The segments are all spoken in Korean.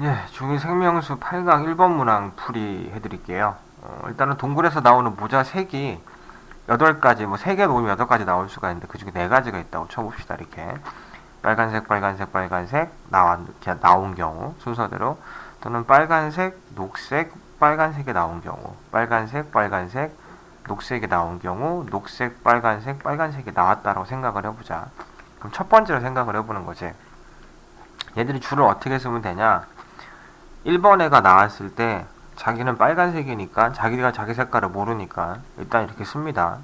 예, 중위 생명수 8강 1번 문항 풀이 해드릴게요. 어, 일단은 동굴에서 나오는 모자 색이 8가지, 뭐 3개 놓으면 8가지 나올 수가 있는데 그 중에 4가지가 있다고 쳐봅시다. 이렇게. 빨간색, 빨간색, 빨간색 나와, 나온 경우 순서대로 또는 빨간색, 녹색, 빨간색이 나온 경우 빨간색, 빨간색, 녹색이 나온 경우 녹색, 빨간색, 빨간색이 나왔다라고 생각을 해보자. 그럼 첫 번째로 생각을 해보는 거지. 얘들이 줄을 어떻게 쓰면 되냐? 1번 애가 나왔을 때 자기는 빨간색이니까 자기가 자기 색깔을 모르니까 일단 이렇게 씁니다.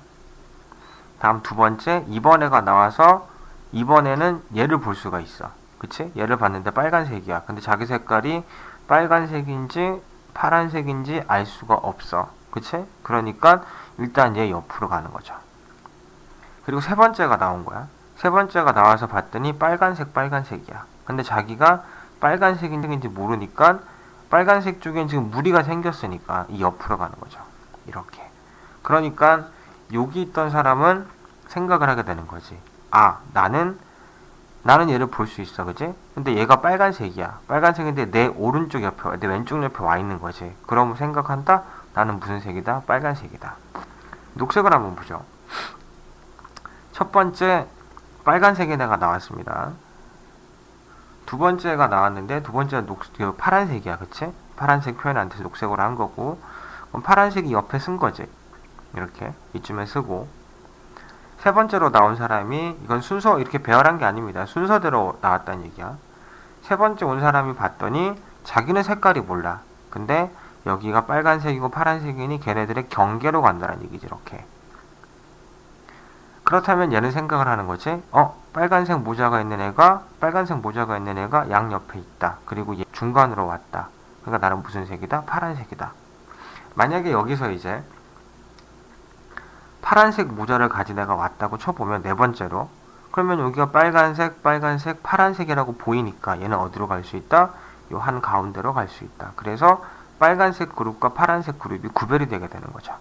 다음 두 번째 2번 애가 나와서 이번에는 얘를 볼 수가 있어. 그치? 얘를 봤는데 빨간색이야. 근데 자기 색깔이 빨간색인지 파란색인지 알 수가 없어. 그치? 그러니까 일단 얘 옆으로 가는 거죠. 그리고 세 번째가 나온 거야. 세 번째가 나와서 봤더니 빨간색 빨간색이야. 근데 자기가 빨간색인지 모르니까 빨간색 쪽엔 지금 무리가 생겼으니까 이 옆으로 가는 거죠. 이렇게. 그러니까 여기 있던 사람은 생각을 하게 되는 거지. 아, 나는 나는 얘를 볼 수 있어, 그지? 근데 얘가 빨간색이야. 빨간색인데 내 오른쪽 옆에, 내 왼쪽 옆에 와 있는 거지. 그러면 생각한다. 나는 무슨 색이다? 빨간색이다. 녹색을 한번 보죠. 첫 번째 빨간색의 내가 나왔습니다. 두 번째가 나왔는데 두 번째가 녹, 그 파란색이야, 그치? 파란색 표현 안 돼서 녹색으로 한 거고, 그럼 파란색이 옆에 쓴 거지. 이렇게 이쯤에 쓰고 세 번째로 나온 사람이 이건 순서 이렇게 배열한 게 아닙니다. 순서대로 나왔다는 얘기야. 세 번째 온 사람이 봤더니 자기는 색깔이 몰라. 근데 여기가 빨간색이고 파란색이니 걔네들의 경계로 간다는 얘기지 이렇게. 그렇다면 얘는 생각을 하는 거지. 어, 빨간색 모자가 있는 애가 빨간색 모자가 있는 애가 양 옆에 있다. 그리고 얘 중간으로 왔다. 그러니까 나는 무슨 색이다? 파란색이다. 만약에 여기서 이제 파란색 모자를 가진 애가 왔다고 쳐보면 네 번째로 그러면 여기가 빨간색, 빨간색, 파란색이라고 보이니까 얘는 어디로 갈 수 있다? 요 한 가운데로 갈 수 있다. 그래서 빨간색 그룹과 파란색 그룹이 구별이 되게 되는 거죠.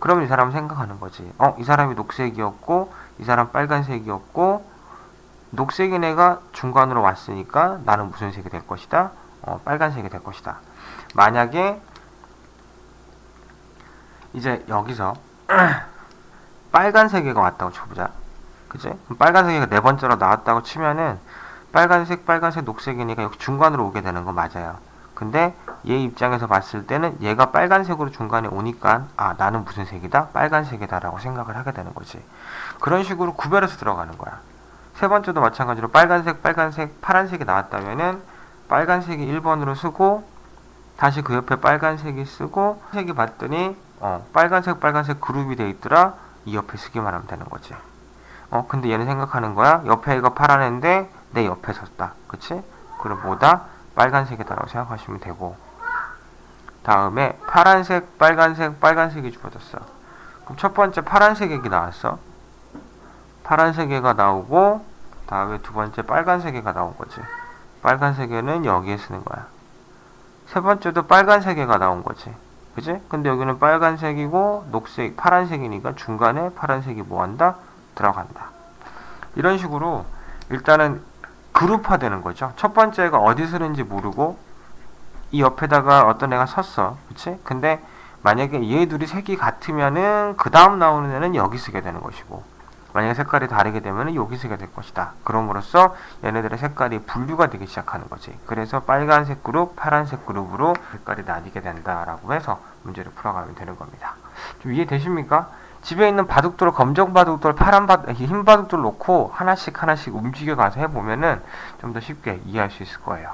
그러면 이 사람은 생각하는 거지. 어, 이 사람이 녹색이었고, 이 사람 빨간색이었고, 녹색인 애가 중간으로 왔으니까 나는 무슨 색이 될 것이다? 어, 빨간색이 될 것이다. 만약에 이제 여기서 빨간색이가 왔다고 쳐보자. 그지? 그럼 빨간색이가 네 번째로 나왔다고 치면은 빨간색, 빨간색, 녹색이니까 여기 중간으로 오게 되는 거 맞아요. 근데 얘 입장에서 봤을 때는 얘가 빨간색으로 중간에 오니까 아 나는 무슨 색이다? 빨간색이다 라고 생각을 하게 되는 거지. 그런 식으로 구별해서 들어가는 거야. 세 번째도 마찬가지로 빨간색, 빨간색, 파란색이 나왔다면은 빨간색이 1번으로 쓰고 다시 그 옆에 빨간색이 쓰고 색이 봤더니 어 빨간색 빨간색 그룹이 돼 있더라 이 옆에 쓰기만 하면 되는 거지 어 근데 얘는 생각하는 거야 옆에 애가 파란 애인데 내 옆에 섰다 그치 그럼 뭐다 빨간색이다라고 생각하시면 되고 다음에 파란색 빨간색 빨간색이 주어졌어 그럼 첫 번째 파란색 액이 나왔어 파란색 애가 나오고 다음에 두 번째 빨간색 애가 나온 거지 빨간색 애는 여기에 쓰는 거야 세 번째도 빨간색 애가 나온 거지. 그지? 근데 여기는 빨간색이고 녹색, 파란색이니까 중간에 파란색이 뭐 한다? 들어간다. 이런 식으로 일단은 그룹화 되는 거죠. 첫 번째 애가 어디 쓰는지 모르고 이 옆에다가 어떤 애가 섰어. 그치? 근데 만약에 얘 둘이 색이 같으면은 그 다음 나오는 애는 여기 쓰게 되는 것이고 만약에 색깔이 다르게 되면 여기 쓰게 될 것이다. 그럼으로써 얘네들의 색깔이 분류가 되기 시작하는 거지. 그래서 빨간색 그룹, 파란색 그룹으로 색깔이 나뉘게 된다라고 해서 문제를 풀어가면 되는 겁니다. 좀 이해되십니까? 집에 있는 바둑돌, 검정 바둑돌, 파란 바둑, 흰 바둑돌 놓고 하나씩 하나씩 움직여 가서 해보면은 좀 더 쉽게 이해할 수 있을 거예요.